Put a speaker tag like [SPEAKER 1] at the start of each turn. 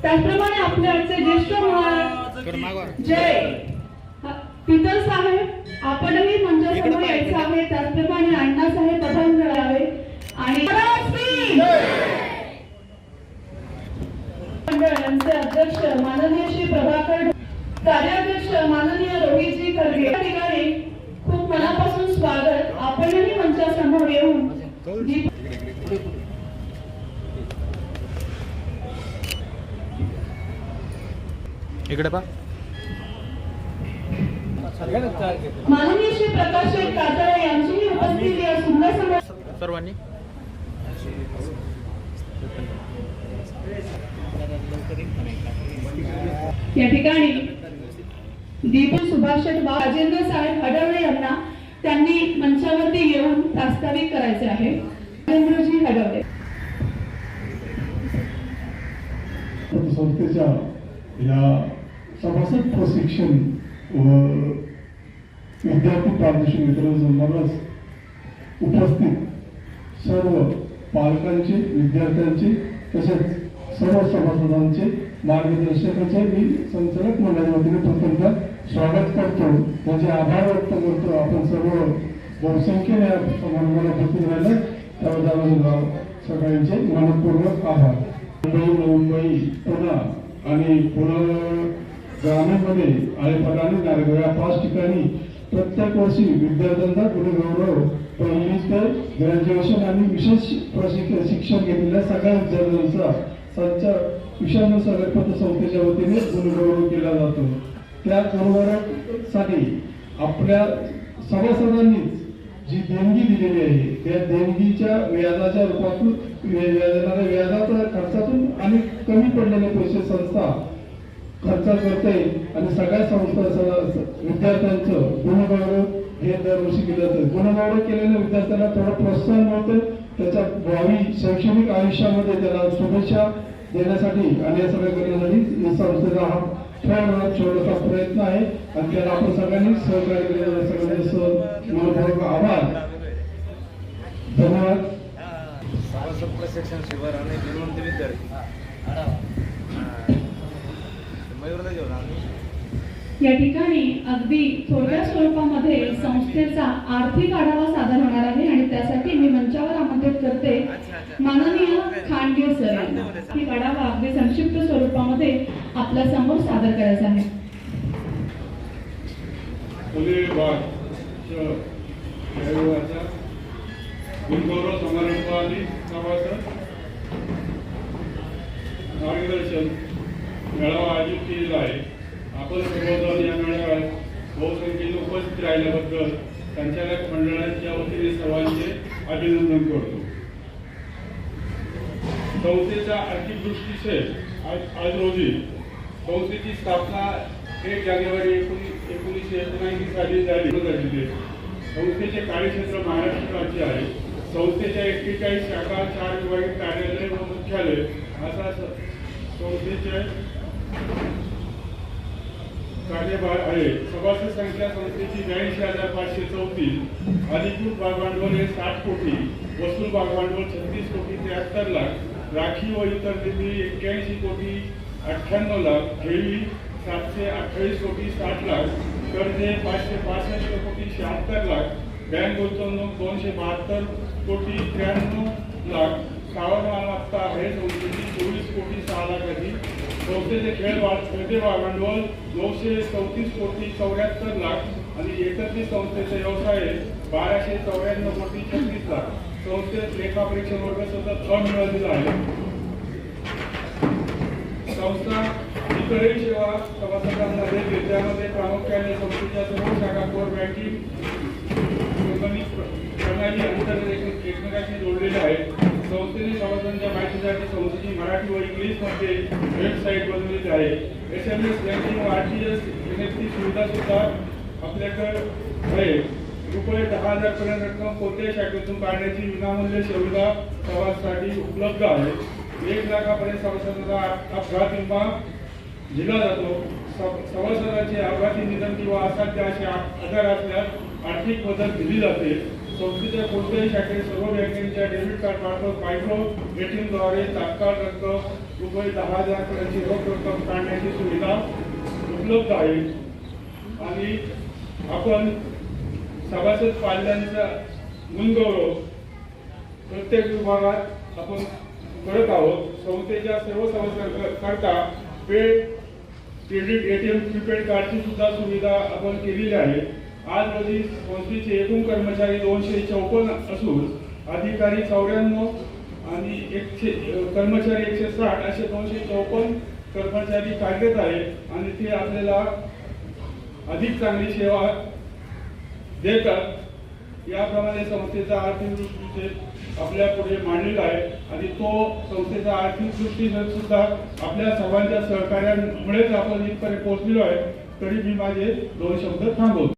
[SPEAKER 1] त्याचप्रमाणे आपले आजचे ज्येष्ठ महाराज जय. पितल साहेब आपणही मंचासमोर यायचं आहे. त्याचप्रमाणे अण्णासाहेब पठाण करावे आणि मंडळ यांचे अध्यक्ष माननीय श्री प्रभाकर कार्याध्यक्ष माननीय रोहितजी खरगे या ठिकाणी खूप मनापासून स्वागत आपणही मंचासमोर येऊन जी
[SPEAKER 2] इकडे पा
[SPEAKER 1] माननीय श्री प्रकाश कातळे यांचीही उपस्थिती या सुंदर समाज
[SPEAKER 2] सर्वांनी.
[SPEAKER 1] या ठिकाणी दीपू सुभाष राजेंद्र साहेब हडवळे यांना त्यांनी मंचावरती येऊन प्रास्ताविक करायचे आहे. राजेंद्रजी हडवळे
[SPEAKER 3] संस्थेच्या या सभासद प्रशिक्षण व विद्यार्थी प्रादेशिक मित्र संदर्भात उपस्थित सर्व पालकांचे विद्यार्थ्यांचे तसेच सर्व सभासदांचे मार्गदर्शकाचे मी संचालक मंडळाच्या वतीने प्रथमतः स्वागत करतो. त्याचे आभार व्यक्त करतो. आपण सर्व बहुसंख्येने समारंभाला उपस्थित राहिले. त्याबद्दल सगळ्यांचे मनपूर्वक आभार. मुंबई मुंबई पुणे आणि पुणे ग्रामीणमध्ये आणि पटाणी पाच ठिकाणी प्रत्येक वर्षी विद्यार्थ्यांचा गुणगौरव पहिली तर ग्रॅज्युएशन आणि विशेष प्रशिक्षण शिक्षण घेतलेल्या सगळ्या विद्यार्थ्यांचा संच विषयानुसार पतसंस्थेच्या वतीने गुणगौरव केला जातो. त्या गुणगौरवासाठी आपल्या सभासदांनीच जी देणगी दिलेली आहे त्या देणगीच्या व्याजाच्या रूपातून व्या- व्याजाच्या खर्चातून आणि कमी पडलेले पैसे संस्था चर्चा करते आणि सगळ्या संस्था विद्यार्थ्यांचं गुणगौरव हे दरवर्षी केलं जातं. गुणगौरव केलेल्या विद्यार्थ्यांना थोडं प्रोत्साहन मिळतं. त्याच्या भावी शैक्षणिक आयुष्यामध्ये त्याला शुभेच्छा देण्यासाठी आणि या सगळ्या करण्यासाठी या संस्थेचा हा थोडा छोटासा प्रयत्न आहे. आणि त्याला आपण सगळ्यांनी सहकार्य केलेलं सगळ्यांचे मनपूर्वक आभार. धन्यवाद.
[SPEAKER 2] शिक्षण शिबिर आणि विद्यार्थी.
[SPEAKER 1] या ठिकाणी अगदी थोड्या स्वरूपामध्ये संस्थेचा आर्थिक आढावा सादर होणार आहे आणि त्यासाठी मी मंचावर आमंत्रित करते माननीय खांडगे सर. आर्थिक आढावा अगदी संक्षिप्त स्वरूपामध्ये आपल्यासमोर सादर करायचा आहे.
[SPEAKER 4] मार्गदर्शन मेळावा आयोजित केलेला आहे. आपण सर्वजण या मेळाव्यात बहुसंख्येने उपस्थित राहिल्याबद्दल संचालक मंडळाच्या वतीने सर्वांचे अभिनंदन करतो. संस्थेचा आर्थिक दृष्टीचे आज आज रोजी संस्थेची स्थापना एक जानेवारी एकोणीस एकोणीसशे एकोणऐंशी साली झाली. झालेली आहे. संस्थेचे कार्यक्षेत्र महाराष्ट्र राज्य आहे. संस्थेच्या एक्केचाळीस शाखा चार विभागीय कार्यालय व मुख्यालय असा संस्थेचे कार्यभार आहे. सभासद संख्या संस्थेची ब्याऐंशी हजार पाचशे चौतीस अधिकृत भागभांडवल हे साठ कोटी वसूल भागभांडवल छत्तीस कोटी त्र्याहत्तर लाख राखी व इतर निधी एक्क्याऐंशी कोटी अठ्ठ्याण्णव लाख ठेवी सातशे अठ्ठावीस कोटी साठ लाख कर्जे पाचशे पासष्ट कोटी शहात्तर लाख बँक गुंतवणूक दोनशे बहात्तर कोटी त्र्याण्णव लाख स्थावर मालमत्ता आहे चोवीस कोटी सहा लाख अधिक संस्थेचे खेळ खेळते भांडवल नऊशे चौतीस कोटी चौऱ्याहत्तर लाख आणि एकत्रित संस्थेचे व्यवसाय बाराशे चौऱ्याण्णव कोटी छत्तीस लाख. संस्थेत लेखापरीक्षण वर्ग सतत अमिळवलेला आहे. संस्था इतरही सेवा सभासदांना देते त्यामध्ये प्रामुख्याने संस्थेच्या सर्व शाखा कोर बँकिंग सभासदांच्या संस्थेची मराठी व इंग्लिशमध्ये वेबसाईट बनवलेली आहे. एस एम एस बँकिंग व R T S N F T सुविधा सुद्धा आपल्याकडे आहे. रुपये दहा हजार पर्यंत रक्कम कोणत्याही शाखेतून काढण्याची विनामूल्य सुविधा प्रवासासाठी उपलब्ध आहे. एक लाखापर्यंत सभासदांना अपघात विमा दिला जातो. सभासदाचे अपघाती निधन किंवा असाध्य असे आ- आजार असल्यास आर्थिक मदत दिली जाते. संस्थेच्या कोणत्याही शाखेत सर्व बँकेच्या डेबिट कार्ड मार्फत मायक्रो एटीएमद्वारे तात्काळ रक्कम रुपये दहा हजार पर्यंतची रोख रक्कम काढण्याची सुविधा उपलब्ध आहे. आणि आपण सभासद पाल्यांचा गुणगौरव प्रत्येक विभागात आपण करत आहोत. संस्थेच्या सर्व सभासदांकरता पेड क्रेडिट एटीएम प्रीपेड कार्डची सुद्धा सुविधा आपण केलेली आहे. आज रोजी संस्थेचे एकूण कर्मचारी दोनशे चौपन्न असून अधिकारी चौऱ्याण्णव आणि एकशे कर्मचारी एकशे साठ असे दोनशे चौपन्न कर्मचारी कार्यरत आहेत आणि ते आपल्याला अधिक चांगली सेवा देतात. याप्रमाणे संस्थेचा आर्थिक दृष्टीचे आपल्या पुढे मांडलेला आहे आणि तो संस्थेचा आर्थिक दृष्टीने सुद्धा आपल्या सर्वांच्या सहकार्यामुळेच आपण इथपर्यंत पोहोचलेलो आहे. तरी मी माझे दोन शब्द थांबवतो.